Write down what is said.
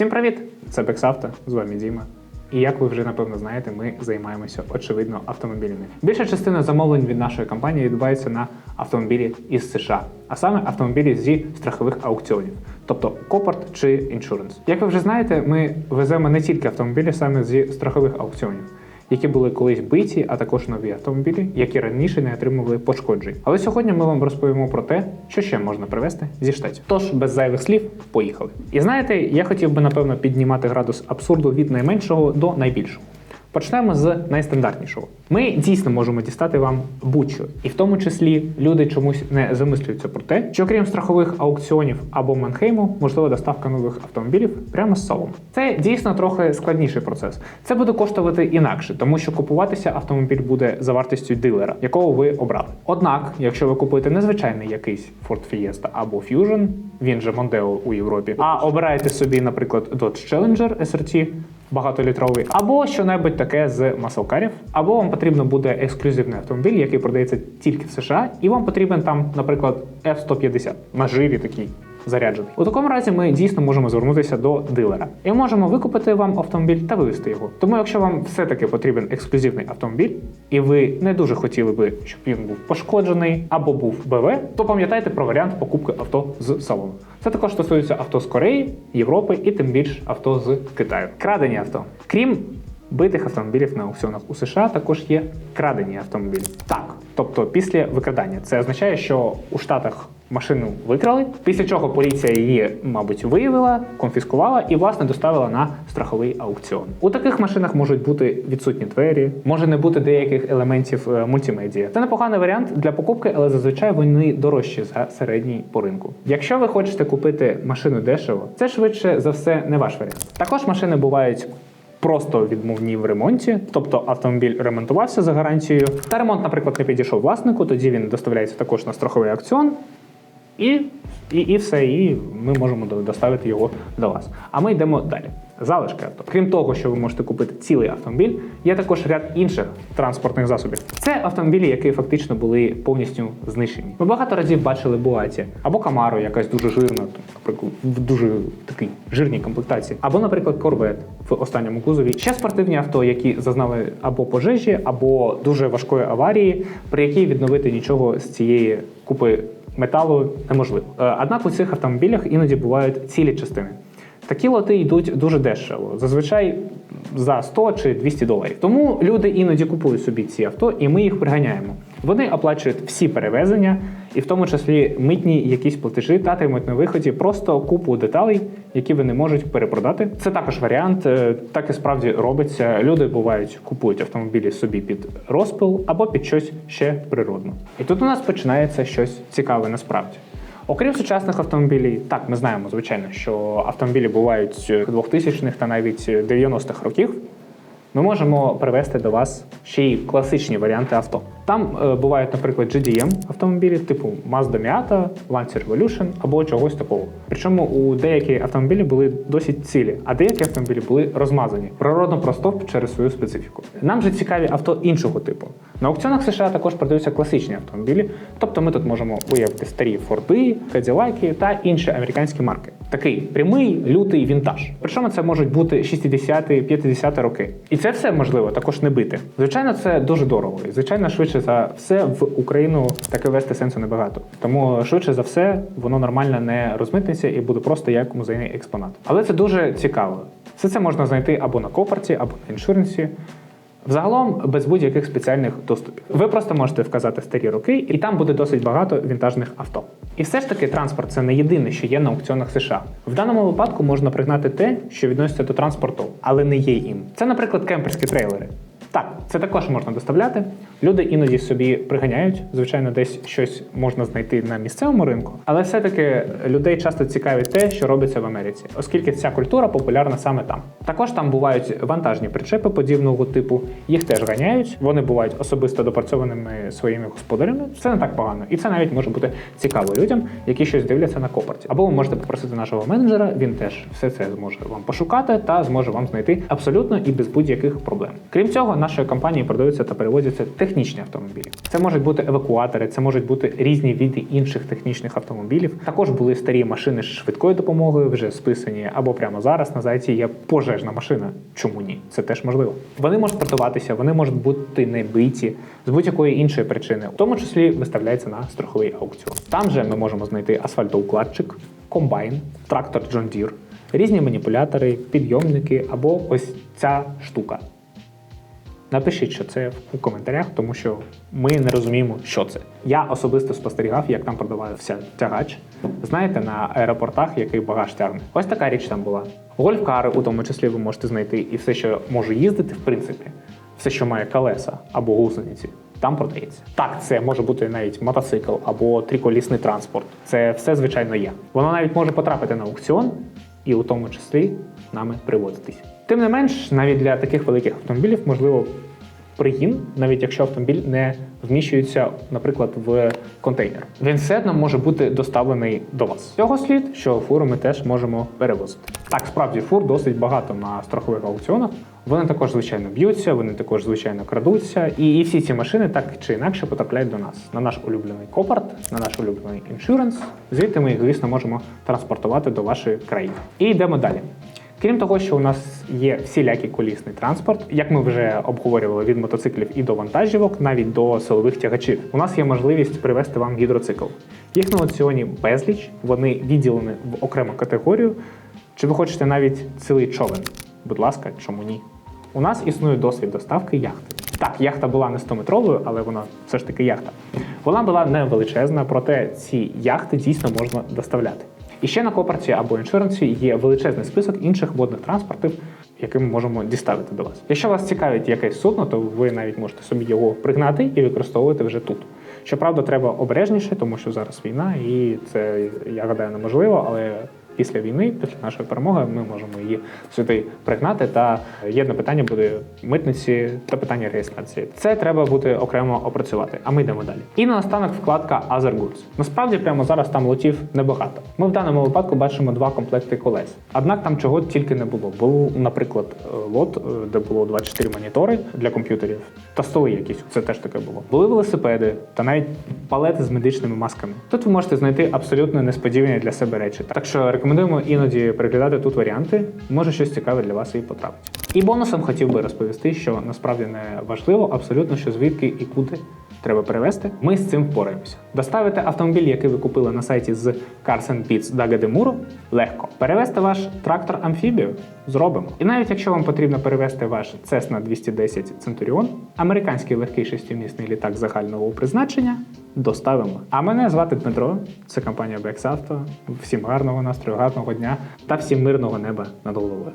Всім привіт! Це Бексавто, з вами Діма. І як ви вже напевно знаєте, ми займаємося очевидно автомобілями. Більша частина замовлень від нашої компанії відбувається на автомобілі із США, а саме автомобілі зі страхових аукціонів, тобто Копорт чи іншуренс. Як ви вже знаєте, ми веземо не тільки автомобілі саме зі страхових аукціонів. Які були колись биті, а також нові автомобілі, які раніше не отримували пошкоджень. Але сьогодні ми вам розповімо про те, що ще можна привезти зі штатів. Тож без зайвих слів, поїхали. І знаєте, я хотів би напевно піднімати градус абсурду від найменшого до найбільшого. Почнемо з найстандартнішого. Ми дійсно можемо дістати вам будь-що, і в тому числі люди чомусь не замислюються про те, що крім страхових аукціонів або Манхейму, можлива доставка нових автомобілів прямо з салону. Це дійсно трохи складніший процес. Це буде коштувати інакше, тому що купуватися автомобіль буде за вартістю дилера, якого ви обрали. Однак, якщо ви купуєте незвичайний якийсь Ford Fiesta або Fusion, він же Mondeo у Європі, а обираєте собі, наприклад, Dodge Challenger SRT, багатолітровий, або що-небудь таке з маслкарів, або вам потрібно буде ексклюзивний автомобіль, який продається тільки в США, і вам потрібен там, наприклад, F-150 на живі такий. Заряджений. У такому разі ми дійсно можемо звернутися до дилера і можемо викупити вам автомобіль та вивезти його. Тому, якщо вам все-таки потрібен ексклюзивний автомобіль, і ви не дуже хотіли би, щоб він був пошкоджений або був БВ, то пам'ятайте про варіант покупки авто з салону. Це також стосується авто з Кореї, Європи і тим більш авто з Китаю. Крадені авто. Крім битих автомобілів на аукціонах у США, також є крадені автомобілі. Так, тобто після викрадання. Це означає, що у Штатах машину викрали, після чого поліція її, мабуть, виявила, конфіскувала і, власне, доставила на страховий аукціон. У таких машинах можуть бути відсутні двері, може не бути деяких елементів е, мультимедіа. Це непоганий варіант для покупки, але зазвичай вони дорожчі за середній по ринку. Якщо ви хочете купити машину дешево, це швидше за все не ваш варіант. Також машини бувають. Просто відмовні в ремонті, тобто автомобіль ремонтувався за гарантією. Та ремонт, наприклад, не підійшов власнику, тоді він доставляється також на страховий аукціон, і, і, і все, і ми можемо до- доставити його до вас. А ми йдемо далі. Залишки авто. Крім того, що ви можете купити цілий автомобіль, є також ряд інших транспортних засобів. Це автомобілі, які фактично були повністю знищені. Ми багато разів бачили Буаті або Камару, якась дуже жирна, наприклад, в дуже такій жирній комплектації, або, наприклад, Корвет в останньому кузові. Ще спортивні авто, які зазнали або пожежі, або дуже важкої аварії, при якій відновити нічого з цієї купи металу неможливо. Е, Однак у цих автомобілях іноді бувають цілі частини. Такі лоти йдуть дуже дешево, зазвичай за 100 чи 200 доларів. Тому люди іноді купують собі ці авто, і ми їх приганяємо. Вони оплачують всі перевезення, і в тому числі митні якісь платежі та отримують на виході просто купу деталей, які вони можуть перепродати. Це також варіант, е, так і справді робиться. Люди бувають, купують автомобілі собі під розпил або під щось ще природне. І тут у нас починається щось цікаве насправді. Окрім сучасних автомобілів, так ми знаємо, звичайно, що автомобілі бувають 2000-х та навіть 90-х років. Ми можемо привести до вас ще й класичні варіанти авто. Там е, бувають, наприклад, GDM автомобілі, типу Mazda Miata, Lancer Evolution або чогось такого. Причому у деякі автомобілі були досить цілі, а деякі автомобілі були розмазані природно просто через свою специфіку. Нам же цікаві авто іншого типу. На аукціонах США також продаються класичні автомобілі, тобто ми тут можемо уявити старі Форди, Каділаки та інші американські марки. Такий прямий лютий вінтаж. Причому це можуть бути 60-ті, 50-ті роки. І це все можливо також не бити. Звичайно, це дуже дорого. І звичайно, швидше за все в Україну таке вести сенсу небагато. Тому швидше за все воно нормально не розмитнеться і буде просто як музейний експонат. Але це дуже цікаво. Все це можна знайти або на копорті, або на іншуренсі. Взагалом без будь-яких спеціальних доступів. Ви просто можете вказати старі роки, і там буде досить багато вінтажних авто. І все ж таки транспорт це не єдине, що є на аукціонах США. В даному випадку можна пригнати те, що відноситься до транспорту, але не є їм. Це, наприклад, кемперські трейлери. Так, це також можна доставляти. Люди іноді собі приганяють. Звичайно, десь щось можна знайти на місцевому ринку, але все-таки людей часто цікавить те, що робиться в Америці, оскільки ця культура популярна саме там. Також там бувають вантажні причепи подібного типу, їх теж ганяють. Вони бувають особисто допрацьованими своїми господарями. Це не так погано, і це навіть може бути цікаво людям, які щось дивляться на копорті. Або ви можете попросити нашого менеджера, він теж все це зможе вам пошукати та зможе вам знайти абсолютно і без будь-яких проблем. Крім цього, нашою компанією продаються та перевозяться технічні технічні автомобілі. Це можуть бути евакуатори, це можуть бути різні види інших технічних автомобілів. Також були старі машини з швидкою допомогою, вже списані, або прямо зараз на зайці є пожежна машина. Чому ні? Це теж можливо. Вони можуть продаватися, вони можуть бути не биті з будь-якої іншої причини, в тому числі виставляється на страховий аукціон. Там же ми можемо знайти асфальтоукладчик, комбайн, трактор Deere, різні маніпулятори, підйомники або ось ця штука. Напишіть, що це у коментарях, тому що ми не розуміємо, що це. Я особисто спостерігав, як там продавався тягач. Знаєте, на аеропортах, який багаж тягне. Ось така річ там була. Гольфкари, у тому числі, ви можете знайти, і все, що може їздити, в принципі, все, що має колеса або гусениці, там продається. Так, це може бути навіть мотоцикл або триколісний транспорт. Це все, звичайно, є. Воно навіть може потрапити на аукціон, і у тому числі нами привозитись. Тим не менш, навіть для таких великих автомобілів можливо пригін, навіть якщо автомобіль не вміщується, наприклад, в контейнер. Він все одно може бути доставлений до вас. Цього слід, що фуру ми теж можемо перевозити. Так, справді фур досить багато на страхових аукціонах. Вони також, звичайно, б'ються, вони також, звичайно, крадуться. І, і всі ці машини так чи інакше потрапляють до нас на наш улюблений копарт, на наш улюблений іншуренс. Звідти ми їх, звісно, можемо транспортувати до вашої країни. І йдемо далі. Крім того, що у нас є всілякий колісний транспорт, як ми вже обговорювали від мотоциклів і до вантажівок, навіть до силових тягачів, у нас є можливість привезти вам гідроцикл. Їх на аукціоні безліч, вони відділені в окрему категорію. Чи ви хочете навіть цілий човен? Будь ласка, чому ні? У нас існує досвід доставки яхти. Так, яхта була не 100-метровою, але вона все ж таки яхта. Вона була не величезна, проте ці яхти дійсно можна доставляти. І ще на копарці або іншуренсі є величезний список інших водних транспортів, які ми можемо діставити до вас. Якщо вас цікавить якесь судно, то ви навіть можете собі його пригнати і використовувати вже тут. Щоправда, треба обережніше, тому що зараз війна, і це я гадаю неможливо, але після війни, після нашої перемоги, ми можемо її сюди пригнати. Та єдне питання буде митниці та питання реєстрації. Це треба буде окремо опрацювати. А ми йдемо далі. І наостанок вкладка Other Goods. Насправді, прямо зараз там лотів небагато. Ми в даному випадку бачимо два комплекти колес. Однак там чого тільки не було. Був, наприклад, е, лот, е, де було 24 монітори для комп'ютерів та столи якісь. Це теж таке було. Були велосипеди та навіть палети з медичними масками. Тут ви можете знайти абсолютно несподівані для себе речі. Так що рекомендуємо іноді переглядати тут варіанти. Може щось цікаве для вас і потрапить. І бонусом хотів би розповісти, що насправді не важливо абсолютно, що звідки і куди треба перевезти. Ми з цим впораємося. Доставити автомобіль, який ви купили на сайті з Cars and Дага Демуру, легко. Перевезти ваш трактор амфібію зробимо. І навіть якщо вам потрібно перевезти ваш Cessna 210 Centurion, американський легкий шестимісний літак загального призначення, доставимо. А мене звати Дмитро, це компанія Auto. Всім гарного настрою, гарного дня та всім мирного неба над головою.